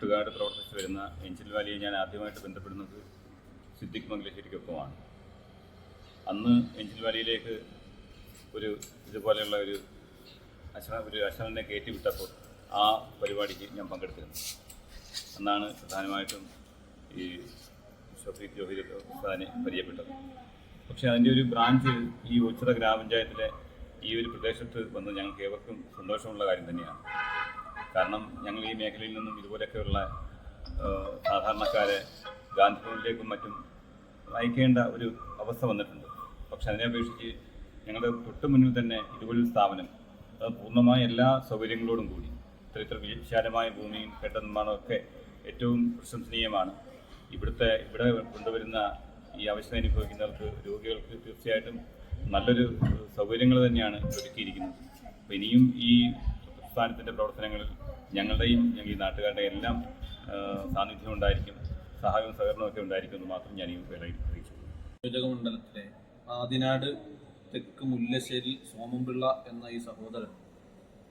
നാട്ടുകാട് പ്രവർത്തിച്ചു വരുന്ന എഞ്ചിൽ വാലിയെ ഞാൻ ആദ്യമായിട്ട് ബന്ധപ്പെടുന്നത് സിദ്ദിഖ് മംഗലശ്ശേരിക്കൊപ്പമാണ്. അന്ന് എഞ്ചിൽ വാലിയിലേക്ക് ഒരു ഇതുപോലെയുള്ള ഒരു അശ്വ ഒരു അശ്വനെ കയറ്റി വിട്ടപ്പോൾ ആ പരിപാടിക്ക് ഞാൻ പങ്കെടുത്തിരുന്നു. അന്നാണ് പ്രധാനമായിട്ടും ഈ ഷഫീഖ് ജോഹിർ ഉസ്താദിനെ പരിചയപ്പെട്ടത്. പക്ഷേ അതിന്റെ ഒരു ബ്രാഞ്ച് ഈ ഉച്ചത ഗ്രാമപഞ്ചായത്തിലെ ഈ ഒരു പ്രദേശത്ത് വന്ന് ഞങ്ങൾക്ക് ഏവർക്കും സന്തോഷമുള്ള കാര്യം തന്നെയാണ്. കാരണം ഞങ്ങൾ ഈ മേഖലയിൽ നിന്നും ഇതുപോലെയൊക്കെയുള്ള സാധാരണക്കാരെ ഗാന്ധിഭവനിലേക്കും മറ്റും അയക്കേണ്ട ഒരു അവസ്ഥ വന്നിട്ടുണ്ട്. പക്ഷെ അതിനെ അപേക്ഷിച്ച് ഞങ്ങളുടെ തൊട്ട് മുന്നിൽ തന്നെ ഇതുപോലൊരു സ്ഥാപനം അത് പൂർണമായ എല്ലാ സൗകര്യങ്ങളോടും കൂടി ഇത്ര ഇത്ര വിശാലമായ ഭൂമിയും കെട്ട നിർമ്മാണമൊക്കെ ഏറ്റവും പ്രശംസനീയമാണ്. ഇവിടുത്തെ ഇവിടെ കൊണ്ടുവരുന്ന ഈ അവസ്ഥ അനുഭവിക്കുന്നവർക്ക് രോഗികൾക്ക് തീർച്ചയായിട്ടും നല്ലൊരു സൗകര്യങ്ങൾ തന്നെയാണ് ഒരുക്കിയിരിക്കുന്നത്. അപ്പോൾ ഇനിയും ഈ പ്രസ്ഥാനത്തിന്റെ പ്രവർത്തനങ്ങളിൽ ഞങ്ങളുടെയും ഈ നാട്ടുകാരുടെ എല്ലാം സാന്നിധ്യം ഉണ്ടായിരിക്കും സഹായവും സഹകരണവും ഒക്കെ ഉണ്ടായിരിക്കും എന്ന് മാത്രം ഞാൻ ഈ വേളയിൽ അറിയിച്ചു. നിയോജകമണ്ഡലത്തിലെ ആദിനാട് തെക്ക് മുല്ലശ്ശേരി സോമൻപിള്ള എന്ന ഈ സഹോദരൻ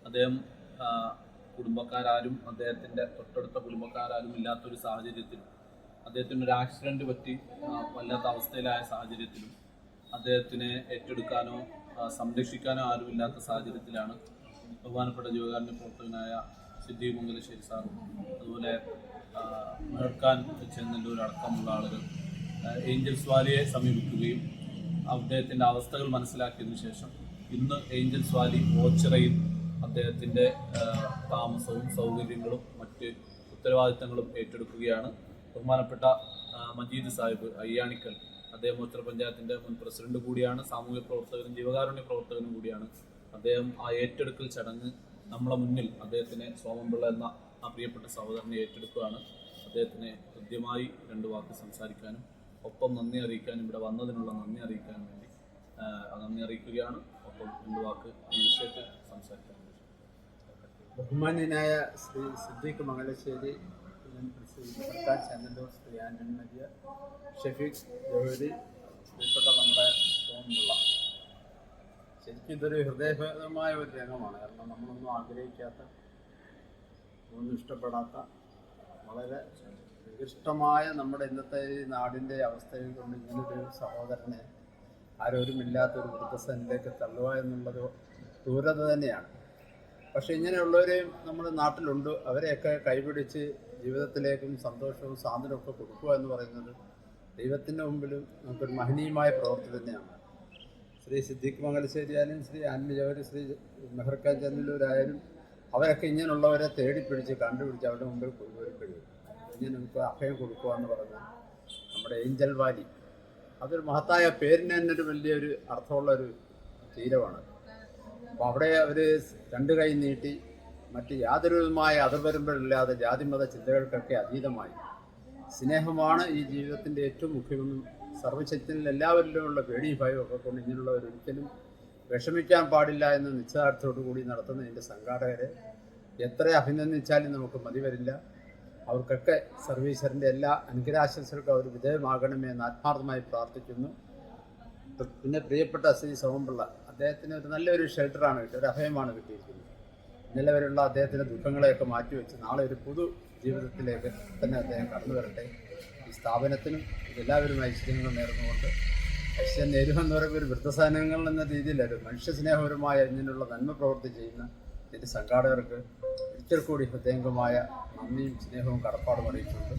അദ്ദേഹം കുടുംബക്കാരും അദ്ദേഹത്തിന്റെ തൊട്ടടുത്ത കുടുംബക്കാരാരും ഇല്ലാത്തൊരു സാഹചര്യത്തിൽ അദ്ദേഹത്തിന് ഒരു ആക്സിഡന്റ് പറ്റി വല്ലാത്ത അവസ്ഥയിലായ സാഹചര്യത്തിലും അദ്ദേഹത്തിനെ ഏറ്റെടുക്കാനോ സംരക്ഷിക്കാനോ ആരുമില്ലാത്ത സാഹചര്യത്തിലാണ് ബഹുമാനപ്പെട്ട ജീവകാരുണ്യ പ്രവർത്തകനായ സിദ്ധി മംഗലശ്ശേരി സാറും അതുപോലെ ആ, ചെന്നിന്റെ ചെന്നല്ലൂർ അടക്കമുള്ള ആളുകൾ ഏഞ്ചൽ ഏഞ്ചൽസ് വാലിയെ സമീപിക്കുകയും അദ്ദേഹത്തിന്റെ അവസ്ഥകൾ മനസ്സിലാക്കിയതിനു ശേഷം ഇന്ന് ഏഞ്ചൽസ് വാലി ഓച്ചിറയിൽ അദ്ദേഹത്തിന്റെ താമസവും സൗകര്യങ്ങളും മറ്റ് ഉത്തരവാദിത്തങ്ങളും ഏറ്റെടുക്കുകയാണ്. ബഹുമാനപ്പെട്ട മജീദ് സാഹിബ് അയ്യാണിക്കൽ അദ്ദേഹം ഉത്തർപഞ്ചായത്തിന്റെ പഞ്ചായത്തിന്റെ മുൻ പ്രസിഡന്റ് കൂടിയാണ് സാമൂഹ്യ പ്രവർത്തകനും ജീവകാരുണ്യ പ്രവർത്തകനും കൂടിയാണ്. അദ്ദേഹം ആ ഏറ്റെടുക്കൽ ചടങ്ങ് നമ്മളെ മുന്നിൽ അദ്ദേഹത്തിനെ സോമൻപിള്ള എന്ന ആ പ്രിയപ്പെട്ട സഹോദരനെ ഏറ്റെടുക്കുകയാണ്. അദ്ദേഹത്തിനെ കൃത്യമായി രണ്ട് വാക്ക് സംസാരിക്കാനും ഒപ്പം നന്ദി അറിയിക്കാനും ഇവിടെ വന്നതിനുള്ള നന്ദി അറിയിക്കാനും വേണ്ടി നന്ദി അറിയിക്കുകയാണ്. ഒപ്പം രണ്ട് വാക്ക് ഈ വിഷയത്തിൽ സംസാരിക്കാൻ ബഹുമാന്യനായ ശ്രീ സിദ്ദീഖ് മംഗലശ്ശേരി ശ്രീ സർക്കാർ ചാനലൂർ ശ്രീ ആന്റണി നദിയ ഷഫീഖ് ജോഹരി ശ്രീപ്പെട്ട നമ്മുടെ സോമുള്ള ശരിക്കും ഇതൊരു ഹൃദയഭേദമായ ഒരു രംഗമാണ്. കാരണം നമ്മളൊന്നും ആഗ്രഹിക്കാത്ത ഒന്നും ഇഷ്ടപ്പെടാത്ത വളരെ ഇഷ്ടമായ നമ്മുടെ ഇന്നത്തെ ഈ നാടിന്റെ അവസ്ഥയിൽ കൊണ്ട് ഇങ്ങനൊരു സഹോദരനെ ആരോരുമില്ലാത്ത ഒരു വൃദ്ധസനിലേക്ക് തള്ളുക എന്നുള്ളത് ക്രൂരത തന്നെയാണ്. പക്ഷെ ഇങ്ങനെയുള്ളവരെയും നമ്മുടെ നാട്ടിലുണ്ട്. അവരെയൊക്കെ കൈപിടിച്ച് ജീവിതത്തിലേക്കും സന്തോഷവും സാന്ത്വനവും ഒക്കെ കൊടുക്കുക എന്ന് പറയുന്നത് ദൈവത്തിന്റെ മുമ്പിലും നമുക്കൊരു മഹനീയമായ പ്രവൃത്തി തന്നെയാണ്. ശ്രീ സിദ്ദീഖ് മംഗലശ്ശേരിയായാലും ശ്രീ ആൻമി ശ്രീ മെഹർക്കാൻ ചന്ദ്രൂരായാലും അവരൊക്കെ ഇങ്ങനെയുള്ളവരെ തേടിപ്പിടിച്ച് കണ്ടുപിടിച്ച് അവരുടെ മുമ്പിൽ കഴിയും ഇങ്ങനെ നമുക്ക് അഭയം കൊടുക്കുക എന്ന് പറഞ്ഞാൽ നമ്മുടെ ഏഞ്ചൽ വാലി. അതൊരു മഹത്തായ പേരിന് തന്നെ ഒരു വലിയൊരു അർത്ഥമുള്ള ഒരു തീരമാണ്. അപ്പോൾ അവിടെ അവർ രണ്ട് കൈ നീട്ടി മറ്റ് യാതൊരു വിധമായ അതിർവരുമ്പില്ലാതെ ജാതിമത ചിന്തകൾക്കൊക്കെ അതീതമായി. സ്നേഹമാണ് ഈ ജീവിതത്തിന്റെ ഏറ്റവും മുഖ്യമെന്നും സർവശക്തിയിൽ എല്ലാവരിലുമുള്ള പേടിയും ഭയവും ഒക്കെ കൊണ്ട് ഇങ്ങനെയുള്ളവർ ഒരിക്കലും വിഷമിക്കാൻ പാടില്ല എന്ന നിശ്ചയാർത്ഥത്തോടു കൂടി നടത്തുന്ന ഇതിന്റെ സംഘാടകരെ എത്ര അഭിനന്ദിച്ചാലും നമുക്ക് മതി വരില്ല. അവർക്കൊക്കെ സർവീശ്വരന്റെ എല്ലാ അനുഗ്രഹാശംസകൾക്കും അവർ വിധേയമാകണമേ എന്ന് ആത്മാർത്ഥമായി പ്രാർത്ഥിക്കുന്നു. പിന്നെ പ്രിയപ്പെട്ട ശ്രീ സോമപിള്ള അദ്ദേഹത്തിന് ഒരു നല്ലൊരു ഷെൽട്ടറാണ് കിട്ടിയത് ഒരു അഭയമാണ് കിട്ടിയിരിക്കുന്നത്. ഇന്നലെ വരെയുള്ള അദ്ദേഹത്തിന്റെ ദുഃഖങ്ങളെയൊക്കെ മാറ്റിവെച്ച് നാളെ ഒരു പുതു ജീവിതത്തിലേക്ക് തന്നെ അദ്ദേഹം കടന്നു വരട്ടെ. ഈ സ്ഥാപനത്തിനും എല്ലാവരും ഐശ്വര്യങ്ങൾ നേർന്നുകൊണ്ട് ഐശ്വര്യം നേരുമെന്ന് പറയുമ്പോൾ ഒരു വൃദ്ധസാധനങ്ങൾ എന്ന രീതിയിൽ ഒരു മനുഷ്യസ്നേഹപരമായ ഇങ്ങനെയുള്ള നന്മ പ്രവർത്തി ചെയ്യുന്ന ഇതിന്റെ സംഘാടകർക്ക് ഒരിക്കൽ കൂടി ഹൃദയംഗമായ നന്ദിയും സ്നേഹവും കടപ്പാടും അറിയിച്ചുകൊണ്ട്